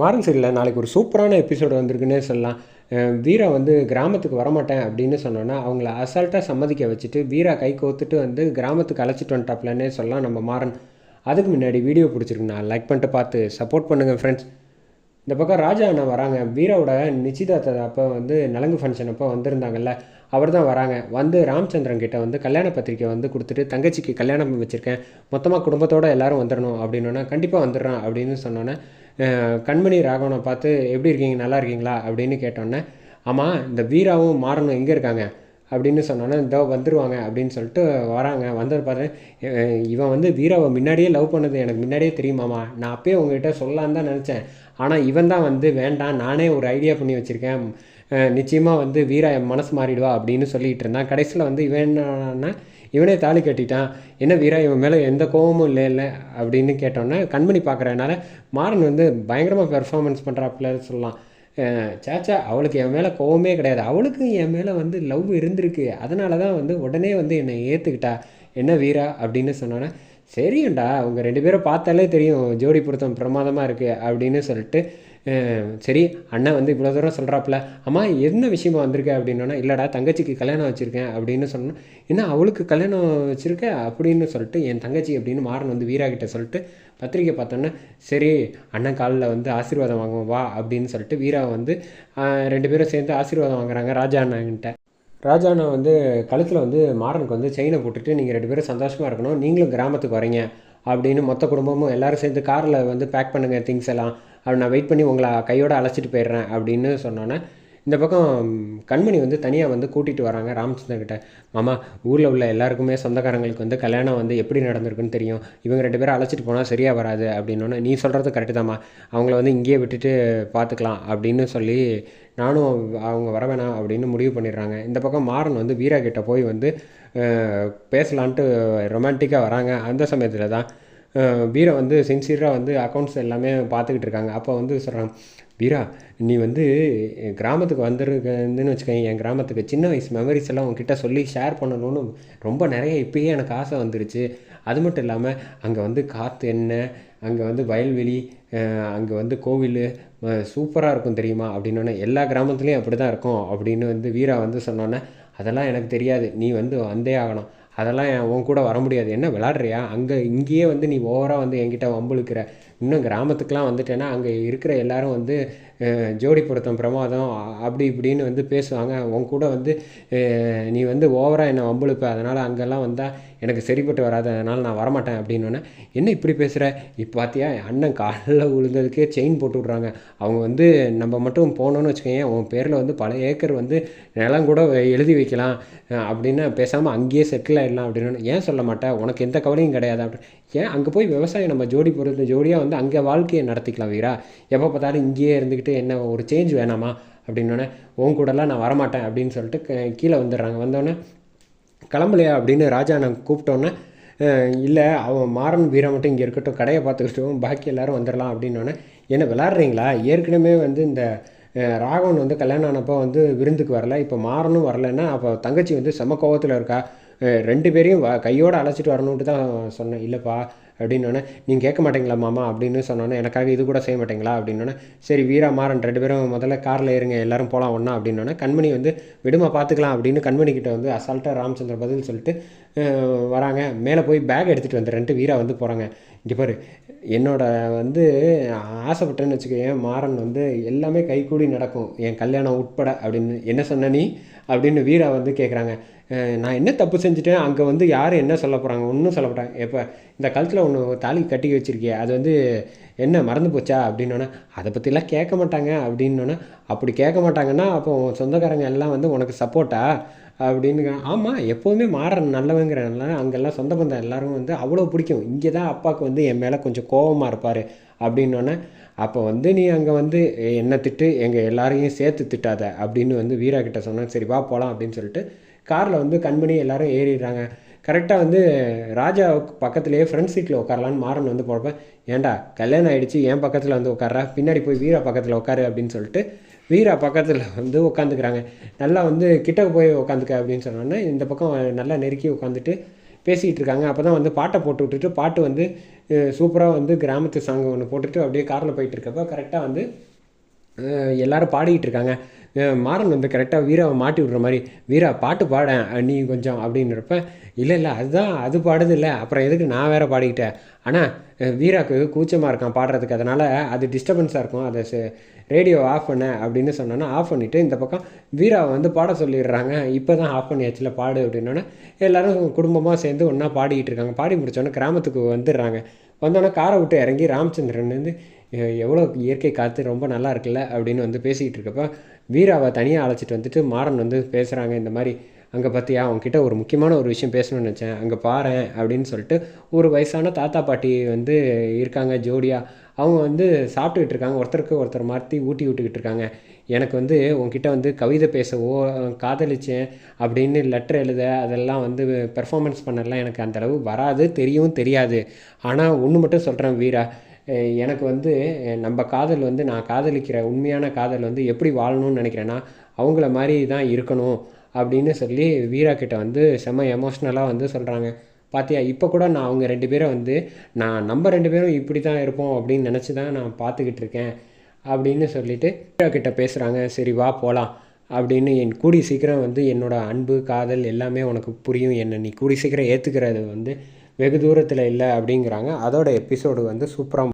மாறன் சீரியலில் நாளைக்கு ஒரு சூப்பரான எபிசோடு வந்திருக்குன்னே சொல்லலாம். வீரா வந்து கிராமத்துக்கு வரமாட்டேன் அப்படின்னு சொன்னோன்னா அவங்கள அசால்ட்டாக சம்மதிக்க வச்சுட்டு வீரா கை கோத்துட்டு வந்து கிராமத்துக்கு அழைச்சிட்டு வந்துட்டாப்லன்னே சொல்லலாம் நம்ம மாறன். அதுக்கு முன்னாடி வீடியோ பிடிச்சிருக்குண்ணா லைக் பண்ணிட்டு பார்த்து சப்போர்ட் பண்ணுங்கள் ஃப்ரெண்ட்ஸ் இந்த பக்கம் ராஜா அண்ணா வராங்க. வீராவோட நிச்சயதார்த்த அப்போ வந்து நலங்கு ஃபங்க்ஷன் அப்போ வந்திருந்தாங்கல்ல அவர் தான் வராங்க. வந்து ராமச்சந்திரன் கிட்ட வந்து கல்யாண பத்திரிக்கை வந்து கொடுத்துட்டு தங்கச்சிக்கு கல்யாணம் வச்சுருக்கேன். மொத்தமாக குடும்பத்தோடு எல்லாரும் வந்துடணும் அப்படின்னோன்னா கண்டிப்பாக வந்துடுறான் அப்படின்னு சொன்னோன்னே கண்மணி ராகவனை பார்த்து எப்படி இருக்கீங்க? நல்லா இருக்கீங்களா? அப்படின்னு கேட்டோன்னே ஆமாம் இந்த வீராவும் மாறனும் எங்கே இருக்காங்க. அப்படின்னு சொன்னோன்னே இதோ வந்துருவாங்க. அப்படின்னு சொல்லிட்டு வராங்க. வந்தது பார்த்தேன் இவன் வந்து வீராவை முன்னாடியே லவ் பண்ணது எனக்கு முன்னாடியே தெரியுமாமா நான் அப்பயே உங்ககிட்ட சொல்லலான்னு தான் நினச்சேன். ஆனால் இவன் தான் வந்து வேண்டாம். நானே ஒரு ஐடியா பண்ணி வச்சுருக்கேன். நிச்சயமாக வந்து வீரா என் மனசு மாறிடுவா அப்படின்னு சொல்லிகிட்டு இருந்தான். கடைசியில் வந்து இவன் என்னன்னா இவனே தாலி கட்டிட்டான். என்ன வீரா இவன் மேலே எந்த கோவமும் இல்லை இல்லை அப்படின்னு கேட்டோன்னே கண்மணி பார்க்குறதுனால மாறன் வந்து பயங்கரமாக பெர்ஃபார்மன்ஸ் பண்ணுறாப்புல சொல்லலாம். சேச்சா அவளுக்கு என் மேலே கோவமே கிடையாது. அவளுக்கு என் மேலே வந்து லவ் இருந்திருக்கு. அதனால தான் வந்து உடனே வந்து என்னை ஏற்றுக்கிட்டா என்ன வீரா அப்படின்னு சொன்னோன்னே சரியும்டா அவங்க ரெண்டு பேரும் பார்த்தாலே தெரியும் ஜோடி பொருத்தம் பிரமாதமாக இருக்குது அப்படின்னு சொல்லிட்டு சரி அண்ணன் வந்து இவ்வளோ தூரம் சொல்கிறாப்புல அம்மா என்ன விஷயமா வந்திருக்க? அப்படின்னோன்னா இல்லைடா தங்கச்சிக்கு கல்யாணம் வச்சுருக்கேன் அப்படின்னு சொன்னோம். என்ன அவளுக்கு கல்யாணம் வச்சுருக்க? அப்படின்னு சொல்லிட்டு என் தங்கச்சி அப்படின்னு மாறன் வந்து வீரா கிட்ட சொல்லிட்டு பத்திரிக்கை பார்த்தோன்னே சரி அண்ணன் காலில் வந்து ஆசீர்வாதம் வாங்குவோம் வா அப்படின்னு சொல்லிட்டு வீரா வந்து ரெண்டு பேரும் சேர்ந்து ஆசீர்வாதம் வாங்குறாங்க ராஜா அண்ணன்கிட்ட. ராஜா அண்ணா வந்து கழுத்தில் வந்து மாறனுக்கு வந்து செயினை போட்டுட்டு நீங்கள் ரெண்டு பேரும் சந்தோஷமாக இருக்கணும் நீங்களும் கிராமத்துக்கு வரீங்க அப்படின்னு மொத்த குடும்பமும் எல்லாரும் சேர்ந்து காரில் வந்து பேக் பண்ணுங்கள் திங்ஸ் எல்லாம். அப்படி நான் வெயிட் பண்ணி உங்களை கையோடு அழைச்சிட்டு போயிடுறேன் அப்படின்னு சொன்னோன்னே இந்த பக்கம் கண்மணி வந்து தனியாக வந்து கூட்டிகிட்டு வராங்க ராமச்சந்திரன் கிட்ட. மாமா ஊரில் உள்ள எல்லாருக்குமே சொந்தக்காரங்களுக்கு வந்து கல்யாணம் வந்து எப்படி நடந்திருக்குன்னு தெரியும். இவங்க ரெண்டு பேரும் அழைச்சிட்டு போனால் சரியாக வராது அப்படின்னோன்னே நீ சொல்கிறது கரெக்டு தாம்மா. அவங்கள வந்து இங்கேயே விட்டுட்டு பார்த்துக்கலாம் அப்படின்னு சொல்லி நானும் அவங்க வர வேணாம் அப்படின்னு முடிவு பண்ணிடுறாங்க. இந்த பக்கம் மாறன் வந்து வீரா கிட்டே போய் வந்து பேசலான்ட்டு ரொமான்டிக்காக வராங்க. அந்த சமயத்தில் தான் வீரா வந்து சின்சியராக வந்து அக்கௌண்ட்ஸ் எல்லாமே பார்த்துக்கிட்டு இருக்காங்க. அப்போ வந்து சொல்கிறாங்க வீரா நீ வந்து கிராமத்துக்கு வந்துருக்குன்னு வச்சுக்கோங்க என் கிராமத்துக்கு சின்ன வயசு மெமரிஸ் எல்லாம் உங்ககிட்ட சொல்லி ஷேர் பண்ணணும்னு ரொம்ப நிறைய இப்போயே எனக்கு ஆசை வந்துருச்சு. அது மட்டும் இல்லாமல் அங்கே வந்து காற்று என்ன அங்கே வந்து வயல்வெளி அங்கே வந்து கோவில் சூப்பராக இருக்கும் தெரியுமா? அப்படின்னோடனே எல்லா கிராமத்துலேயும் அப்படி தான் இருக்கும். அப்படின்னு வந்து வீரா வந்து சொன்னோன்னே அதெல்லாம் எனக்கு தெரியாது. நீ வந்து வந்தே ஆகணும். அதெல்லாம் உன் கூட வர முடியாது. என்ன விளாட்றியா அங்கே இங்கேயே வந்து நீ ஓவராக வந்து என்கிட்ட வம்புழுக்கிற இன்னும் கிராமத்துக்கெலாம் வந்துட்டேன்னா அங்கே இருக்கிற எல்லாரும் வந்து ஜோடி பொருத்தம் பிரமாதம் அப்படி இப்படின்னு வந்து பேசுவாங்க. உன் கூட வந்து நீ வந்து ஓவராக என்னை வம்புழுப்ப. அதனால் அங்கெல்லாம் வந்தால் எனக்கு சரிப்பட்டு வராது. அதனால் நான் வரமாட்டேன் அப்படின்னோடனே என்ன இப்படி பேசுகிற இப்போ பார்த்தியா அண்ணன் காலில் விழுந்ததுக்கே செயின் போட்டு விட்றாங்க. அவங்க வந்து நம்ம மட்டும் போனோன்னு வச்சுக்கோங்க உன் பேரில் வந்து பல ஏக்கர் வந்து நிலம் கூட எழுதி வைக்கலாம் அப்படின்னு பேசாமல் அங்கேயே செட்டில் ஆகிடலாம் அப்படின்னு ஏன் சொல்ல மாட்டேன் உனக்கு எந்த கவலையும் கிடையாது அப்படி ஏன்? அங்கே போய் விவசாயம் நம்ம ஜோடி பொறுத்து ஜோடியாக வந்து அங்கே வாழ்க்கையை நடத்திக்கலாம் வீரா. எப்போ பார்த்தாலும் இங்கேயே இருந்துக்கிட்டு என்ன ஒரு சேஞ்ச் வேணாமா? அப்படின்னோடனே உன் கூடலாம் நான் வரமாட்டேன் அப்படின்னு சொல்லிட்டு கீழே வந்துடுறாங்க. வந்தோடனே கிளம்பலையா? அப்படின்னு ராஜா நான் கூப்பிட்டோன்னே இல்லை அவன் மாறன் வீரா மட்டும் இங்கே இருக்கட்டும் கடையை பார்த்துக்கிட்டும் பாக்கி எல்லோரும் வந்துடலாம் அப்படின்னோடனே என்ன விளாட்றீங்களா ஏற்கனவே வந்து இந்த ராகவன் வந்து கல்யாணம் ஆனப்போ வந்து விருந்துக்கு வரல இப்போ மாறனும் வரலைன்னா அப்போ தங்கச்சி வந்து செம கோவத்தில் இருக்கா? ரெண்டு பேரையும் வ- கையோடு அழைச்சிட்டு வரணுன்ட்டு தான் சொன்னேன். இல்லைப்பா அப்படின்னோடனே நீங்கள் கேட்க மாட்டீங்களா மாமா? அப்படின்னு சொன்னோன்னே எனக்காக இது கூட செய்ய மாட்டீங்களா? அப்படின்னோடனே சரி வீரா மாறன் ரெண்டு பேரும் முதல்ல காரில் இருங்க எல்லாரும் போகலாம் ஒன்றா அப்படின்னோடனே கண்மணி வந்து விடுமா பார்த்துக்கலாம் அப்படின்னு கண்மணி கிட்ட வந்து அசால்ட்டாக ராமச்சந்திர பதில் சொல்லிட்டு வராங்க. மேலே போய் பேக் எடுத்துகிட்டு வந்துடுறேன்ட்டு வீரா வந்து போகிறாங்க இங்கே பாரு என்னோட வந்து ஆசைப்பட்டேன்னு வச்சுக்கோயேன் மாறன் வந்து எல்லாமே கைகூடி நடக்கும். என் கல்யாணம் உட்பட அப்படின்னு என்ன சொன்ன நீ? அப்படின்னு வீரா வந்து கேட்குறாங்க நான் என்ன தப்பு செஞ்சுட்டேன் அங்கே வந்து யார் என்ன சொல்ல போகிறாங்க ஒன்றும் சொல்ல போகிறாங்க எப்போ இந்த கழுத்தில் ஒன்று தாலி கட்டி வச்சிருக்கியே அது வந்து என்ன மறந்து போச்சா? அப்படின்னோன்னா அதை பற்றிலாம் கேட்க மாட்டாங்க. அப்படின்னோன்னே அப்படி கேட்க மாட்டாங்கன்னா அப்போ உன் சொந்தக்காரங்க எல்லாம் வந்து உனக்கு சப்போர்ட்டா அப்படின்னு ஆமாம் எப்போவுமே மாற நல்லவங்கிறனால அங்கெல்லாம் சொந்த பந்தம் எல்லோரும் வந்து அவ்வளோ பிடிக்கும். இங்கே தான் அப்பாவுக்கு வந்து என் மேலே கொஞ்சம் கோவமாக இருப்பார். அப்படின்னோடனே அப்போ வந்து நீ அங்கே வந்து என்ன திட்டு எங்கள் எல்லாரையும் சேர்த்து திட்டாத. அப்படின்னு வந்து வீரா கிட்ட சொன்னேன். சரி வா போகலாம் அப்படின்னு சொல்லிட்டு காரில் வந்து கண்மணி எல்லாரும் ஏறிடுறாங்க. கரெக்டாக வந்து ராஜாவுக்கு பக்கத்துலேயே ஃப்ரண்ட் சீட்டில் உட்காரலான்னு மாறன் வந்து போகிறப்ப ஏன்டா கல்யாணம் ஆகிடுச்சு என் பக்கத்தில் வந்து உட்காரா பின்னாடி போய் வீரா பக்கத்தில் உட்காரு அப்படின்னு சொல்லிட்டு வீரா பக்கத்தில் வந்து உட்காந்துக்கிறாங்க. நல்லா வந்து கிட்ட போய் உட்காந்துக்க அப்படின்னு சொன்னோன்னே இந்த பக்கம் நல்லா நெருக்கி உட்காந்துட்டு பேசிகிட்டு இருக்காங்க. அப்போ தான் வந்து பாட்டை போட்டு விட்டுட்டு பாட்டு வந்து சூப்பராக வந்து கிராமத்து சாங் ஒன்று போட்டுட்டு அப்படியே காரில் போயிட்டு இருக்கப்போ கரெக்டாக வந்து எல்லோரும் எல்லாரும் பாடிக்கிட்டு இருக்காங்க. மாறன் வந்து கரெக்டாக வீராவை மாட்டி விடுற மாதிரி வீரா பாட்டு பாடேன் நீ கொஞ்சம் அப்படின்றப்ப இல்லை இல்லை அதுதான் அது பாடுது இல்லை அப்புறம் எதுக்கு நான் வேற பாடிக்கிட்டேன் ஆனால் வீராவுக்கு வீராக்கு கூச்சமாக இருக்கான் பாடுறதுக்கு. அதனால் அது டிஸ்டர்பன்ஸாக இருக்கும். அதை ரேடியோ ஆஃப் பண்ண அப்படின்னு சொன்னோன்னா ஆஃப் பண்ணிவிட்டு இந்த பக்கம் வீராவை வந்து பாட சொல்லிடுறாங்க. இப்போ தான் ஆஃப் பண்ணியாச்சுல பாடு அப்படின்னோடனே எல்லாரும் குடும்பமாக சேர்ந்து ஒன்றா பாடிக்கிட்டு இருக்காங்க. பாடி முடித்தோன்னே கிராமத்துக்கு வந்துடுறாங்க. வந்தோடனே காரை விட்டு இறங்கி ராமச்சந்திரன் வந்து எவ்வளோ இயற்கை காற்று ரொம்ப நல்லா இருக்குல்ல? அப்படின்னு வந்து பேசிக்கிட்டு இருக்கப்ப வீராவை தனியாக அழைச்சிட்டு வந்துட்டு மாறன் வந்து பேசுகிறாங்க இந்த மாதிரி அங்கே பார்த்தியா அவங்ககிட்ட ஒரு முக்கியமான ஒரு விஷயம் பேசணும்னு நினச்சேன். அங்கே பாரேன் அப்படின்னு சொல்லிட்டு ஒரு வயசான தாத்தா பாட்டி வந்து இருக்காங்க ஜோடியாக அவங்க வந்து சாப்பிட்டுக்கிட்டு இருக்காங்க ஒருத்தருக்கு ஒருத்தர் மாற்றி ஊட்டி விட்டுக்கிட்டு இருக்காங்க. எனக்கு வந்து உங்ககிட்ட வந்து கவிதை பேசவோ காதலிச்சேன் அப்படின்னு லெட்டர் எழுத அதெல்லாம் வந்து பெர்ஃபார்மன்ஸ் பண்ணலாம் எனக்கு அந்த அளவு வராது தெரியும் தெரியாது. ஆனால் ஒன்று மட்டும் சொல்கிறேன் வீரா. எனக்கு வந்து நம்ம காதல் வந்து நான் காதலிக்கிற உண்மையான காதல் வந்து எப்படி வாழணும்னு நினைக்கிறேன்னா அவங்கள மாதிரி தான் இருக்கணும் அப்படின்னு சொல்லி வீரா கிட்ட வந்து செம்ம எமோஷ்னலாக வந்து சொல்கிறாங்க பார்த்தியா இப்போ கூட நான் அவங்க ரெண்டு பேரை வந்து நான் நம்ம ரெண்டு பேரும் இப்படி தான் இருப்போம் அப்படின்னு நினச்சி தான் நான் பார்த்துக்கிட்டு இருக்கேன். அப்படின்னு சொல்லிட்டு வீரா கிட்ட பேசுகிறாங்க சரி வா போகலாம் அப்படின்னு என் கூடி சீக்கிரம் வந்து என்னோட அன்பு காதல் எல்லாமே உனக்கு புரியும். என்ன நீ கூடி சீக்கிரம் ஏற்றுக்கிறது வந்து வெகு தூரத்தில் இல்லை அப்படிங்கிறாங்க. அதோட எபிசோடு வந்து சூப்பராக